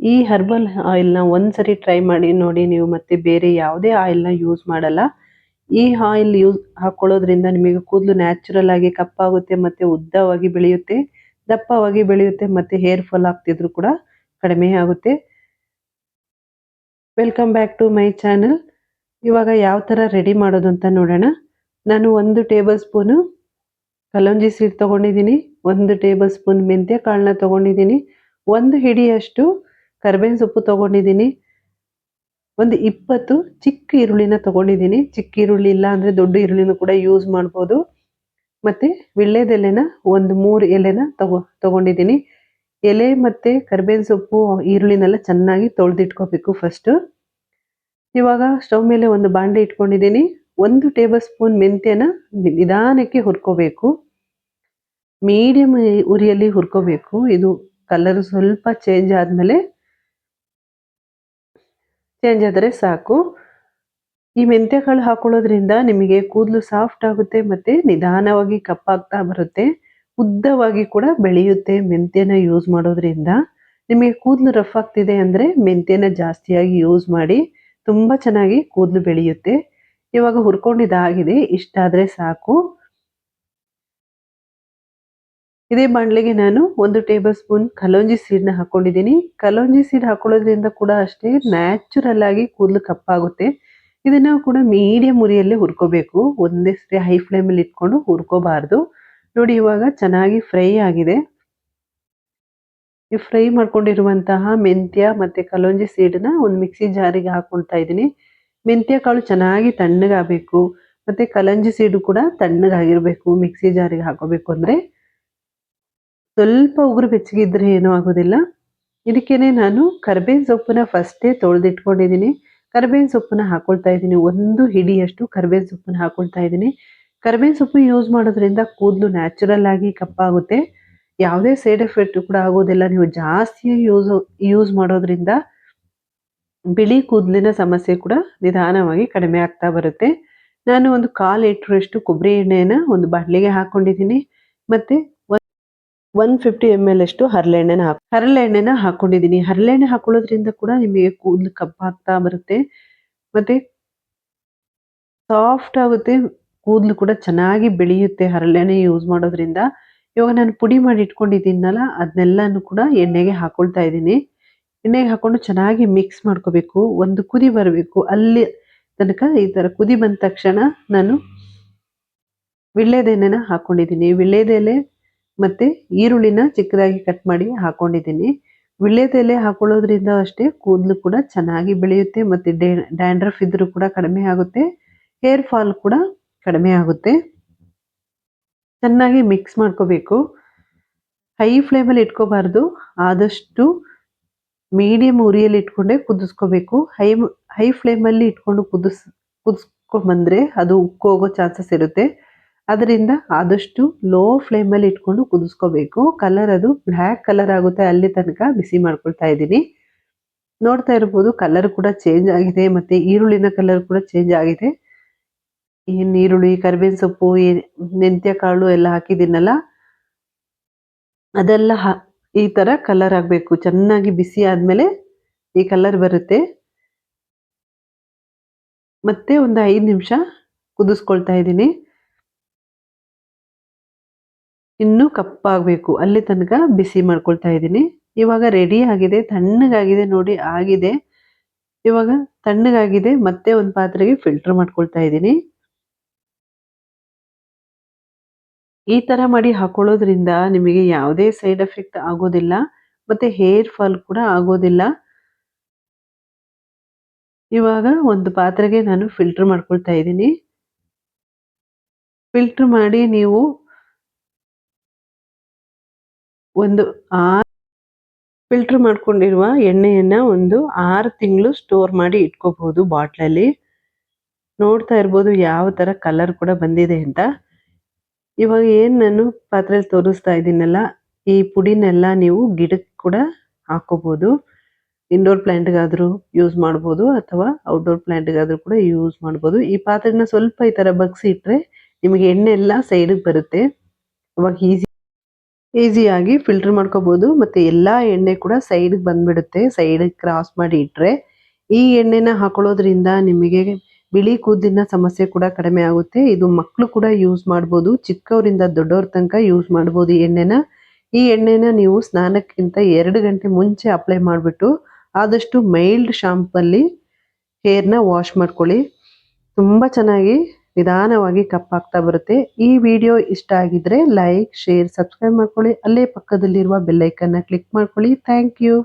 ಈ ಹರ್ಬಲ್ ಆಯಿಲ್ನ ಒಂದ್ಸರಿ ಟ್ರೈ ಮಾಡಿ ನೋಡಿ ನೀವು ಮತ್ತೆ ಬೇರೆ ಯಾವುದೇ ಆಯಿಲ್ನ ಯೂಸ್ ಮಾಡಲ್ಲ. ಈ ಆಯಿಲ್ ಯೂಸ್ ಹಾಕೊಳ್ಳೋದ್ರಿಂದ ನಿಮಗೆ ಕೂದಲು ನ್ಯಾಚುರಲ್ ಆಗಿ ಕಪ್ಪಾಗುತ್ತೆ, ಮತ್ತೆ ಉದ್ದವಾಗಿ ಬೆಳೆಯುತ್ತೆ, ದಪ್ಪವಾಗಿ ಬೆಳೆಯುತ್ತೆ, ಮತ್ತೆ ಹೇರ್ ಫಾಲ್ ಆಗ್ತಿದ್ರು ಕೂಡ ಕಡಿಮೆ ಆಗುತ್ತೆ. Welcome back to my channel ಇವಾಗ ಯಾವ ಥರ ರೆಡಿ ಮಾಡೋದು ಅಂತ ನೋಡೋಣ. ನಾನು ಒಂದು ಟೇಬಲ್ ಸ್ಪೂನು ಕಲಂಜಿ ಸೀಡ್ ತೊಗೊಂಡಿದ್ದೀನಿ, ಒಂದು ಟೇಬಲ್ ಸ್ಪೂನ್ ಮೆಂತ್ಯ ಕಾಳನ್ನ ತೊಗೊಂಡಿದ್ದೀನಿ, ಒಂದು ಹಿಡಿಯಷ್ಟು ಕರ್ಬೇವಿನ ಸೊಪ್ಪು ತಗೊಂಡಿದ್ದೀನಿ. ಒಂದು ಇಪ್ಪತ್ತು ಚಿಕ್ಕ ಈರುಳ್ಳಿನ ತಗೊಂಡಿದ್ದೀನಿ. ಚಿಕ್ಕ ಈರುಳ್ಳಿ ಇಲ್ಲ ಅಂದರೆ ದೊಡ್ಡ ಈರುಳ್ಳಿನೂ ಕೂಡ ಯೂಸ್ ಮಾಡ್ಬೋದು. ಮತ್ತು ವಿಳ್ಳೆದೆಲೆನ ಒಂದು ಮೂರು ಎಲೆನ ತಗೋ, ತಗೊಂಡಿದ್ದೀನಿ. ಎಲೆ ಮತ್ತು ಕರ್ಬೇವಿನ ಸೊಪ್ಪು, ಈರುಳ್ಳಿನೆಲ್ಲ ಚೆನ್ನಾಗಿ ತೊಳೆದಿಟ್ಕೋಬೇಕು ಫಸ್ಟು ಇವಾಗ ಸ್ಟವ್ ಮೇಲೆ ಒಂದು ಬಾಂಡೆ ಇಟ್ಕೊಂಡಿದ್ದೀನಿ. ಒಂದು ಟೇಬಲ್ ಸ್ಪೂನ್ ಮೆಂತ್ಯನ ನಿಧಾನಕ್ಕೆ ಹುರ್ಕೋಬೇಕು. ಮೀಡಿಯಮ್ ಉರಿಯಲ್ಲಿ ಹುರ್ಕೋಬೇಕು. ಇದು ಕಲರ್ ಸ್ವಲ್ಪ ಚೇಂಜ್ ಆದಮೇಲೆ ಚೇಂಜ್ ಆದರೆ ಸಾಕು. ಈ ಮೆಂತ್ಯಕಾಳು ಹಾಕೊಳ್ಳೋದ್ರಿಂದ ನಿಮಗೆ ಕೂದಲು ಸಾಫ್ಟ್ ಆಗುತ್ತೆ ಮತ್ತೆ ನಿಧಾನವಾಗಿ ಕಪ್ಪಾಗ್ತಾ ಬರುತ್ತೆ. ಉದ್ದವಾಗಿ ಕೂಡ ಬೆಳೆಯುತ್ತೆ ಮೆಂತ್ಯನ ಯೂಸ್ ಮಾಡೋದ್ರಿಂದ. ನಿಮಗೆ ಕೂದಲು ರಫ್ ಆಗ್ತಿದೆ ಅಂದರೆ ಮೆಂತ್ಯನ ಜಾಸ್ತಿಯಾಗಿ ಯೂಸ್ ಮಾಡಿ ತುಂಬ ಚೆನ್ನಾಗಿ ಕೂದಲು ಬೆಳೆಯುತ್ತೆ. ಇವಾಗ ಹುರ್ಕೊಂಡಿದ್ದಾಗಿದೆ, ಇಷ್ಟಾದರೆ ಸಾಕು. ಇದೇ ಬಾಣಲೆಗೆ ನಾನು ಒಂದು ಟೇಬಲ್ ಸ್ಪೂನ್ ಕಲೋಂಜಿ ಸೀಡ್ನ ಹಾಕೊಂಡಿದ್ದೀನಿ. ಕಲೋಂಜಿ ಸೀಡ್ ಹಾಕೊಳ್ಳೋದ್ರಿಂದ ಕೂಡ ಅಷ್ಟೇ ನ್ಯಾಚುರಲ್ ಆಗಿ ಕೂದಲು ಕಪ್ಪಾಗುತ್ತೆ. ಇದನ್ನ ಕೂಡ ಮೀಡಿಯಂ ಉರಿಯಲ್ಲಿ ಹುರ್ಕೋಬೇಕು. ಒಂದೇ ಸರಿ ಹೈ ಫ್ಲೇಮಲ್ಲಿ ಇಟ್ಕೊಂಡು ಹುರ್ಕೋಬಾರ್ದು. ನೋಡಿ, ಇವಾಗ ಚೆನ್ನಾಗಿ ಫ್ರೈ ಆಗಿದೆ. ಈ ಫ್ರೈ ಮಾಡ್ಕೊಂಡಿರುವಂತಹ ಮೆಂತ್ಯ ಮತ್ತೆ ಕಲೋಂಜಿ ಸೀಡ್ನ ಒಂದು ಮಿಕ್ಸಿ ಜಾರಿಗೆ ಹಾಕೊಳ್ತಾ ಇದ್ದೀನಿ. ಮೆಂತ್ಯ ಕಾಳು ಚೆನ್ನಾಗಿ ತಣ್ಣಗಾಗಬೇಕು. ಮತ್ತೆ ಕಲಂಜಿ ಸೀಡು ಕೂಡ ತಣ್ಣಗಾಗಿರ್ಬೇಕು. ಮಿಕ್ಸಿ ಜಾರಿಗೆ ಹಾಕೋಬೇಕು ಅಂದ್ರೆ. ಸ್ವಲ್ಪ ಉಗುರು ಬೆಚ್ಚಗಿದ್ರೆ ಏನೂ ಆಗೋದಿಲ್ಲ. ಇದಕ್ಕೇನೆ ನಾನು ಕರ್ಬೇವಿನ ಸೊಪ್ಪನ್ನ ಫಸ್ಟೇ ತೊಳೆದಿಟ್ಕೊಂಡಿದ್ದೀನಿ. ಕರ್ಬೇವಿನ ಸೊಪ್ಪನ್ನ ಹಾಕೊಳ್ತಾ ಇದ್ದೀನಿ. ಒಂದು ಹಿಡಿಯಷ್ಟು ಕರ್ಬೇವಿನ ಸೊಪ್ಪನ್ನ ಹಾಕೊಳ್ತಾ ಇದ್ದೀನಿ. ಕರ್ಬೇವಿನ ಸೊಪ್ಪು ಯೂಸ್ ಮಾಡೋದ್ರಿಂದ ಕೂದಲು ನ್ಯಾಚುರಲ್ ಆಗಿ ಕಪ್ಪಾಗುತ್ತೆ. ಯಾವುದೇ ಸೈಡ್ ಎಫೆಕ್ಟ್ ಕೂಡ ಆಗೋದಿಲ್ಲ. ನೀವು ಜಾಸ್ತಿ ಯೂಸ್ ಯೂಸ್ ಮಾಡೋದ್ರಿಂದ ಬಿಳಿ ಕೂದಲಿನ ಸಮಸ್ಯೆ ಕೂಡ ನಿಧಾನವಾಗಿ ಕಡಿಮೆ ಆಗ್ತಾ ಬರುತ್ತೆ. ನಾನು ಒಂದು ಕಾಲು ಲೀಟ್ರಷ್ಟು ಕೊಬ್ಬರಿ ಎಣ್ಣೆನ ಒಂದು ಬಾಟ್ಲಿಗೆ ಹಾಕೊಂಡಿದ್ದೀನಿ. ಮತ್ತೆ ಒನ್ ಫಿಫ್ಟಿ ಎಂ ಎಲ್ ಅಷ್ಟು ಹರಳೆಣ್ಣೆನ ಹಾಕಿ ಹರಳೆಣ್ಣೆನ ಹಾಕೊಂಡಿದ್ದೀನಿ ಹರಳೆಣ್ಣೆ ಹಾಕೊಳ್ಳೋದ್ರಿಂದ ಕೂಡ ನಿಮಗೆ ಕೂದಲು ಕಪ್ಪಾಗ್ತಾ ಬರುತ್ತೆ. ಮತ್ತೆ ಸಾಫ್ಟ್ ಆಗುತ್ತೆ. ಕೂದಲು ಕೂಡ ಚೆನ್ನಾಗಿ ಬೆಳೆಯುತ್ತೆ ಹರಳೆಣ್ಣೆ ಯೂಸ್ ಮಾಡೋದ್ರಿಂದ. ಇವಾಗ ನಾನು ಪುಡಿ ಮಾಡಿ ಇಟ್ಕೊಂಡಿದ್ದೀನಲ್ಲ ಅದನ್ನೆಲ್ಲನೂ ಕೂಡ ಎಣ್ಣೆಗೆ ಹಾಕೊಳ್ತಾ ಇದ್ದೀನಿ. ಎಣ್ಣೆಗೆ ಹಾಕೊಂಡು ಚೆನ್ನಾಗಿ ಮಿಕ್ಸ್ ಮಾಡ್ಕೋಬೇಕು. ಒಂದು ಕುದಿ ಬರಬೇಕು. ಅಲ್ಲಿ ತನಕ ಈ ಥರ ಕುದಿ ಬಂದ ತಕ್ಷಣ ನಾನು ವಿಳ್ಳೆದೆಲೆನ ಹಾಕೊಂಡಿದ್ದೀನಿ. ವಿಳ್ಳೆದೆಲೆ ಮತ್ತೆ ಈರುಳ್ಳಿನ ಚಿಕ್ಕದಾಗಿ ಕಟ್ ಮಾಡಿ ಹಾಕೊಂಡಿದ್ದೀನಿ. ವಿಳ್ಯದೆಲೆ ಹಾಕೊಳ್ಳೋದ್ರಿಂದ ಅಷ್ಟೇ ಕೂದಲು ಕೂಡ ಚೆನ್ನಾಗಿ ಬೆಳೆಯುತ್ತೆ ಮತ್ತೆ ಡ್ಯಾಂಡ್ರಫ್ ಇದ್ದರೂ ಕೂಡ ಕಡಿಮೆ ಆಗುತ್ತೆ. ಹೇರ್ ಫಾಲ್ ಕೂಡ ಕಡಿಮೆ ಆಗುತ್ತೆ. ಚೆನ್ನಾಗಿ ಮಿಕ್ಸ್ ಮಾಡ್ಕೋಬೇಕು. ಹೈ ಫ್ಲೇಮಲ್ಲಿ ಇಟ್ಕೋಬಾರ್ದು. ಆದಷ್ಟು ಮೀಡಿಯಂ ಉರಿಯಲ್ಲಿ ಇಟ್ಕೊಂಡೆ ಕುದಿಸ್ಕೋಬೇಕು. ಹೈ ಹೈ ಫ್ಲೇಮಲ್ಲಿ ಇಟ್ಕೊಂಡು ಕುದಿಸ್ ಕುದಿಸ್ಕೊಂಡ್ಬಂದ್ರೆ ಅದು ಉಕ್ಕೋಗೋ ಚಾನ್ಸಸ್ ಇರುತ್ತೆ. ಅದರಿಂದ ಆದಷ್ಟು ಲೋ ಫ್ಲೇಮಲ್ಲಿ ಇಟ್ಕೊಂಡು ಕುದಿಸ್ಕೋಬೇಕು. ಕಲರ್ ಅದು ಬ್ಲ್ಯಾಕ್ ಕಲರ್ ಆಗುತ್ತೆ ಅಲ್ಲಿ ತನಕ ಬಿಸಿ ಮಾಡ್ಕೊಳ್ತಾ ಇದ್ದೀನಿ. ನೋಡ್ತಾ ಇರ್ಬೋದು ಕಲರ್ ಕೂಡ ಚೇಂಜ್ ಆಗಿದೆ ಮತ್ತೆ ಈರುಳ್ಳಿನ ಕಲರ್ ಕೂಡ ಚೇಂಜ್ ಆಗಿದೆ. ಏನು ಈರುಳ್ಳಿ, ಕರಿಬೇವಿನ ಸೊಪ್ಪು ಮೆಂತ್ಯ ಕಾಳು ಎಲ್ಲ ಹಾಕಿದ್ದೀನಲ್ಲ? ಅದೆಲ್ಲ ಈ ತರ ಕಲರ್ ಆಗಬೇಕು. ಚೆನ್ನಾಗಿ ಬಿಸಿ ಆದ್ಮೇಲೆ ಈ ಕಲರ್ ಬರುತ್ತೆ. ಮತ್ತೆ ಒಂದು ಐದು ನಿಮಿಷ ಕುದಿಸ್ಕೊಳ್ತಾ ಇದ್ದೀನಿ. ಇನ್ನೂ ಕಪ್ಪಾಗಬೇಕು. ಅಲ್ಲಿ ತನಕ ಬಿಸಿ ಮಾಡ್ಕೊಳ್ತಾ ಇದ್ದೀನಿ. ಇವಾಗ ರೆಡಿ ಆಗಿದೆ, ತಣ್ಣಗಾಗಿದೆ ನೋಡಿ, ಆಗಿದೆ. ಇವಾಗ ತಣ್ಣಗಾಗಿದೆ, ಮತ್ತೆ ಒಂದು ಪಾತ್ರೆಗೆ ಫಿಲ್ಟರ್ ಮಾಡ್ಕೊಳ್ತಾ ಇದ್ದೀನಿ. ಈ ತರ ಮಾಡಿ ಹಾಕೊಳ್ಳೋದ್ರಿಂದ ನಿಮಗೆ ಯಾವುದೇ ಸೈಡ್ ಎಫೆಕ್ಟ್ ಆಗೋದಿಲ್ಲ, ಮತ್ತೆ ಹೇರ್ ಫಾಲ್ ಕೂಡ ಆಗೋದಿಲ್ಲ. ಇವಾಗ ಒಂದು ಪಾತ್ರೆಗೆ ನಾನು ಫಿಲ್ಟರ್ ಮಾಡ್ಕೊಳ್ತಾ ಇದ್ದೀನಿ. ಫಿಲ್ಟರ್ ಮಾಡಿ ನೀವು ಒಂದು ಆರು ಫಿಲ್ಟರ್ ಮಾಡ್ಕೊಂಡಿರುವ ಎಣ್ಣೆಯನ್ನ ಒಂದು ಆರು ತಿಂಗಳು ಸ್ಟೋರ್ ಮಾಡಿ ಇಟ್ಕೋಬಹುದು ಬಾಟ್ಲಲ್ಲಿ ನೋಡ್ತಾ ಇರ್ಬೋದು ಯಾವ ತರ ಕಲರ್ ಕೂಡ ಬಂದಿದೆ ಅಂತ. ಇವಾಗ ಏನು ನಾನು ಪಾತ್ರೆಯಲ್ಲಿ ತೋರಿಸ್ತಾ ಇದ್ದೀನಲ್ಲ, ಈ ಪುಡಿನೆಲ್ಲ ನೀವು ಗಿಡಕ್ಕೆ ಕೂಡ ಹಾಕೋಬಹುದು. ಇಂಡೋರ್ ಪ್ಲ್ಯಾಂಟ್ಗಾದರೂ ಯೂಸ್ ಮಾಡ್ಬೋದು ಅಥವಾ ಔಟ್ಡೋರ್ ಪ್ಲ್ಯಾಂಟ್ಗಾದರೂ ಕೂಡ ಯೂಸ್ ಮಾಡ್ಬೋದು. ಈ ಪಾತ್ರೆನ ಸ್ವಲ್ಪ ಈ ಥರ ಬಗ್ಸಿ ಇಟ್ಟರೆ ನಿಮಗೆ ಎಣ್ಣೆ ಎಲ್ಲ ಸೈಡಿಗೆ ಬರುತ್ತೆ. ಅವಾಗ ಈಸಿ ಈಸಿಯಾಗಿ ಫಿಲ್ಟರ್ ಮಾಡ್ಕೋಬಹುದು ಮತ್ತೆ ಎಲ್ಲಾ ಎಣ್ಣೆ ಕೂಡ ಸೈಡ್ ಬಂದ್ಬಿಡುತ್ತೆ. ಸೈಡ್ ಕ್ರಾಸ್ ಮಾಡಿ ಇಟ್ರೆ ಈ ಎಣ್ಣೆನ ಹಾಕೊಳ್ಳೋದ್ರಿಂದ ನಿಮಗೆ ಬಿಳಿ ಕೂದಲಿನ ಸಮಸ್ಯೆ ಕೂಡ ಕಡಿಮೆ ಆಗುತ್ತೆ. ಇದು ಮಕ್ಕಳು ಕೂಡ ಯೂಸ್ ಮಾಡಬಹುದು ಚಿಕ್ಕವರಿಂದ ದೊಡ್ಡವ್ರ ತನಕ ಯೂಸ್ ಮಾಡಬಹುದು ಈ ಎಣ್ಣೆನ. ಈ ಎಣ್ಣೆನ ನೀವು ಸ್ನಾನಕ್ಕಿಂತ ಎರಡು ಗಂಟೆ ಮುಂಚೆ ಅಪ್ಲೈ ಮಾಡಿಬಿಟ್ಟು ಆದಷ್ಟು ಮೈಲ್ಡ್ ಶಾಂಪಲ್ಲಿ ಹೇರ್ನ ವಾಶ್ ಮಾಡ್ಕೊಳ್ಳಿ. ತುಂಬಾ ಚೆನ್ನಾಗಿ ನಿಧಾನವಾಗಿ ಕಪ್ಪಾಗ್ತಾ ಬರುತ್ತೆ. ಈ ವಿಡಿಯೋ ಇಷ್ಟ ಆಗಿದ್ರೆ ಲೈಕ್ ಶೇರ್ ಸಬ್ಸ್ಕ್ರೈಬ್ ಮಾಡ್ಕೊಳ್ಳಿ. ಅಲ್ಲೇ ಪಕ್ಕದಲ್ಲಿರುವ ಬೆಲ್ಲೈಕನ್ನ ಕ್ಲಿಕ್ ಮಾಡ್ಕೊಳ್ಳಿ. Thank you